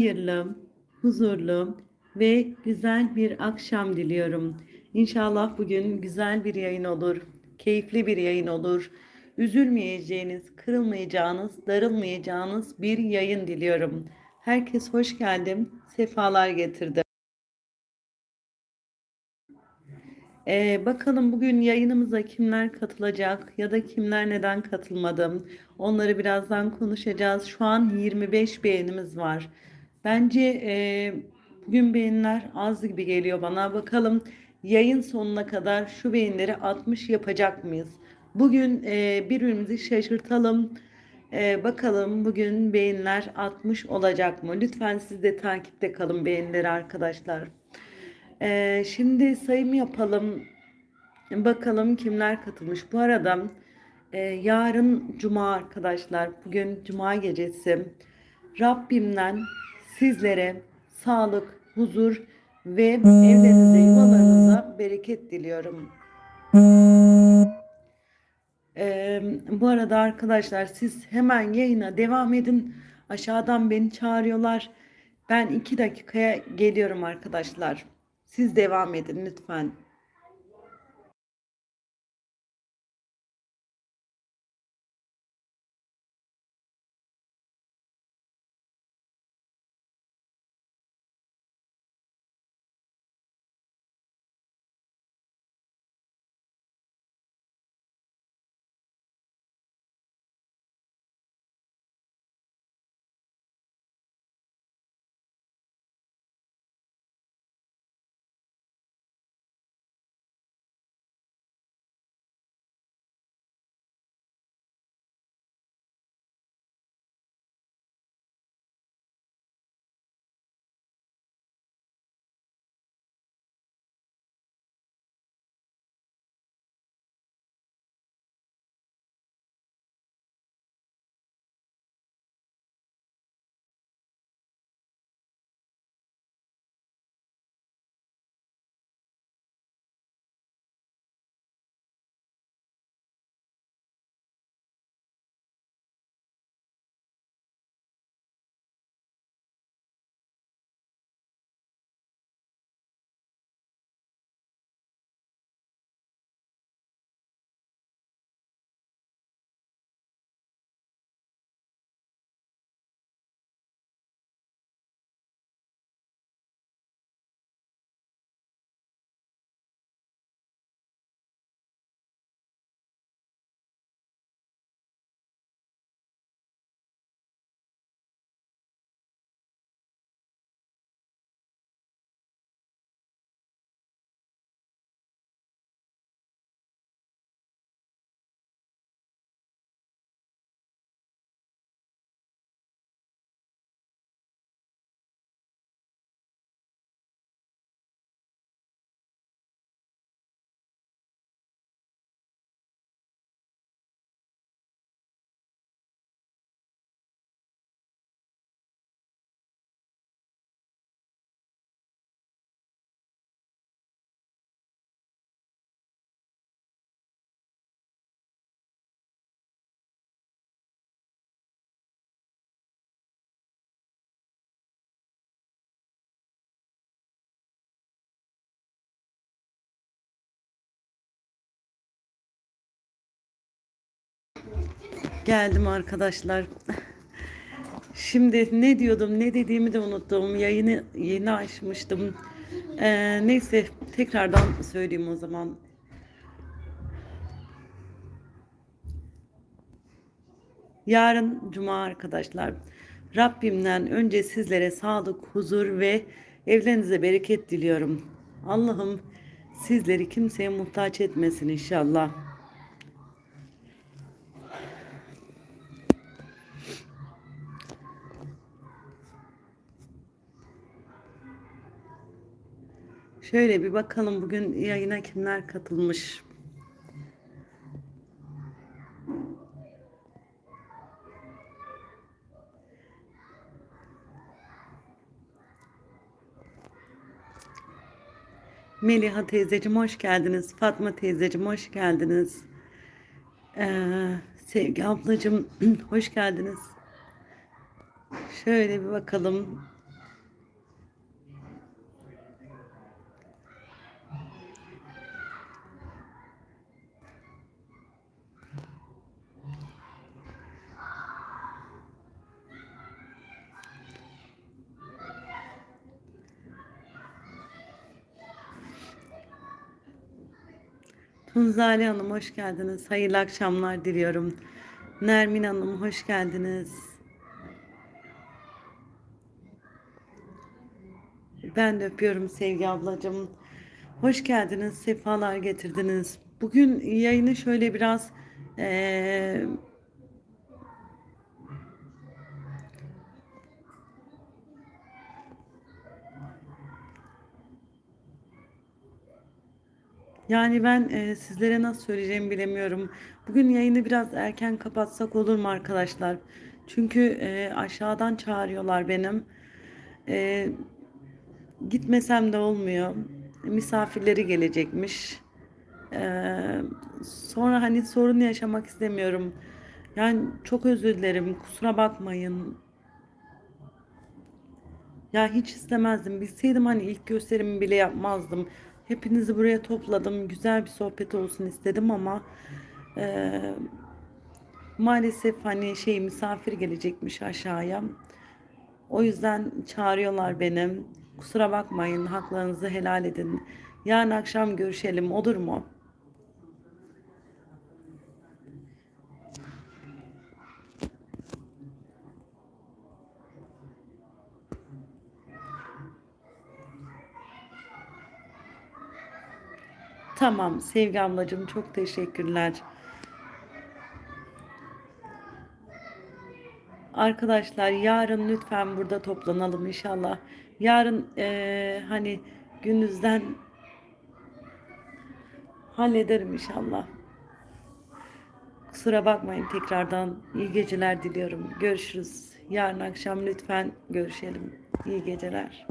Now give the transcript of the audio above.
hayırlı, huzurlu ve güzel bir akşam diliyorum. İnşallah bugün güzel bir yayın olur, keyifli bir yayın olur. Üzülmeyeceğiniz, kırılmayacağınız, darılmayacağınız bir yayın diliyorum. Herkes hoş geldim, sefalar getirdi. Ee, bakalım bugün yayınımıza kimler katılacak ya da kimler neden katılmadı. Onları birazdan konuşacağız. Şu an 25 beğenimiz var. Bence e, bugün beğeniler az gibi geliyor bana. Bakalım yayın sonuna kadar şu beğenileri 60 yapacak mıyız? Bugün e, birbirimizi şaşırtalım. E, bakalım bugün beğeniler 60 olacak mı? Lütfen siz de takipte kalın beğenileri arkadaşlar. Ee, şimdi sayım yapalım. Bakalım kimler katılmış. Bu arada e, yarın cuma arkadaşlar. Bugün cuma gecesi. Rabbimden sizlere sağlık, huzur ve evlerinize, yuvalarınıza bereket diliyorum. Ee, bu arada arkadaşlar siz hemen yayına devam edin. Aşağıdan beni çağırıyorlar. Ben iki dakikaya geliyorum arkadaşlar. Siz devam edin lütfen. Geldim arkadaşlar. Şimdi ne diyordum, ne dediğimi de unuttum. Yayını yeni açmıştım. Ee, neyse tekrardan söyleyeyim o zaman. Yarın cuma arkadaşlar. Rabbimden önce sizlere sağlık, huzur ve evlerinize bereket diliyorum. Allah'ım sizleri kimseye muhtaç etmesin inşallah. Şöyle bir bakalım bugün yayına kimler katılmış. Meliha teyzeciğim hoş geldiniz. Fatma teyzeciğim hoş geldiniz. Ee, Sevgi ablacığım hoş geldiniz. Şöyle bir bakalım. Tunzali Hanım hoş geldiniz. Hayırlı akşamlar diliyorum. Nermin Hanım hoş geldiniz. Ben de öpüyorum Sevgi ablacığım. Hoş geldiniz, sefalar getirdiniz. Bugün yayını şöyle biraz eee, yani ben eee, sizlere nasıl söyleyeceğimi bilemiyorum. Bugün yayını biraz erken kapatsak olur mu arkadaşlar? Çünkü eee, aşağıdan çağırıyorlar benim. Eee, gitmesem de olmuyor. Misafirleri gelecekmiş. Eee, sonra hani sorun yaşamak istemiyorum. Yani çok özür dilerim. Kusura bakmayın. Ya hiç istemezdim. Bilseydim hani ilk gösterimi bile yapmazdım. Hepinizi buraya topladım. Güzel bir sohbet olsun istedim ama eee, maalesef hani şey misafir gelecekmiş aşağıya. O yüzden çağırıyorlar beni. Kusura bakmayın. Haklarınızı helal edin. Yarın akşam görüşelim olur mu? Tamam Sevgi ablacığım çok teşekkürler. Arkadaşlar yarın lütfen burada toplanalım inşallah. Yarın eee, hani gününüzden hallederim inşallah. Kusura bakmayın tekrardan iyi geceler diliyorum. Görüşürüz. Yarın akşam lütfen görüşelim. İyi geceler.